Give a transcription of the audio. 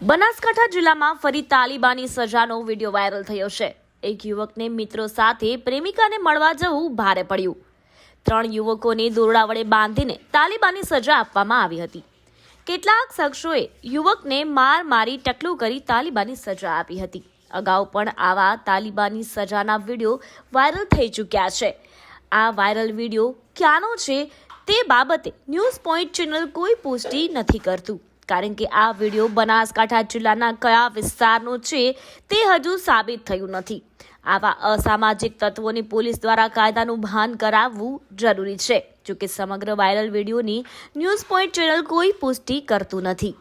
બનાસકાંઠા જિલ્લામાં ફરી તાલિબાની સજાનો video viral થયો છે. એક યુવકને મિત્રો સાથે પ્રેમિકાને મળવા જવું ભારે પડ્યું. ત્રણ યુવકોને દોરડા વડે બાંધીને તાલિબાની સજા આપવામાં આવી હતી. કેટલાક શખ્સોએ યુવકને માર મારી ટકલું કરી તાલિબાની સજા આપી હતી. અગાઉ પણ આવા તાલિબાની સજાના વીડિયો વાયરલ થઈ ચૂક્યા છે. આ વાયરલ વીડિયો ક્યાંનો છે તે બાબતે ન્યૂઝ પોઈન્ટ ચેનલ કોઈ પુષ્ટિ નથી કરતું. કારણ કે આ વીડિયો બનાસકાંઠા જિલ્લાના કયા વિસ્તારનો છે તે હજુ સાબિત થયું નથી. આવા અસામાજિક તત્વોની પોલીસ દ્વારા કાયદાનું ભાન કરાવવું જરૂરી છે, જોકે સમગ્ર વાયરલ વિડીયોની ન્યૂઝ પોઈન્ટ ચેનલ કોઈ પુષ્ટિ કરતું નથી.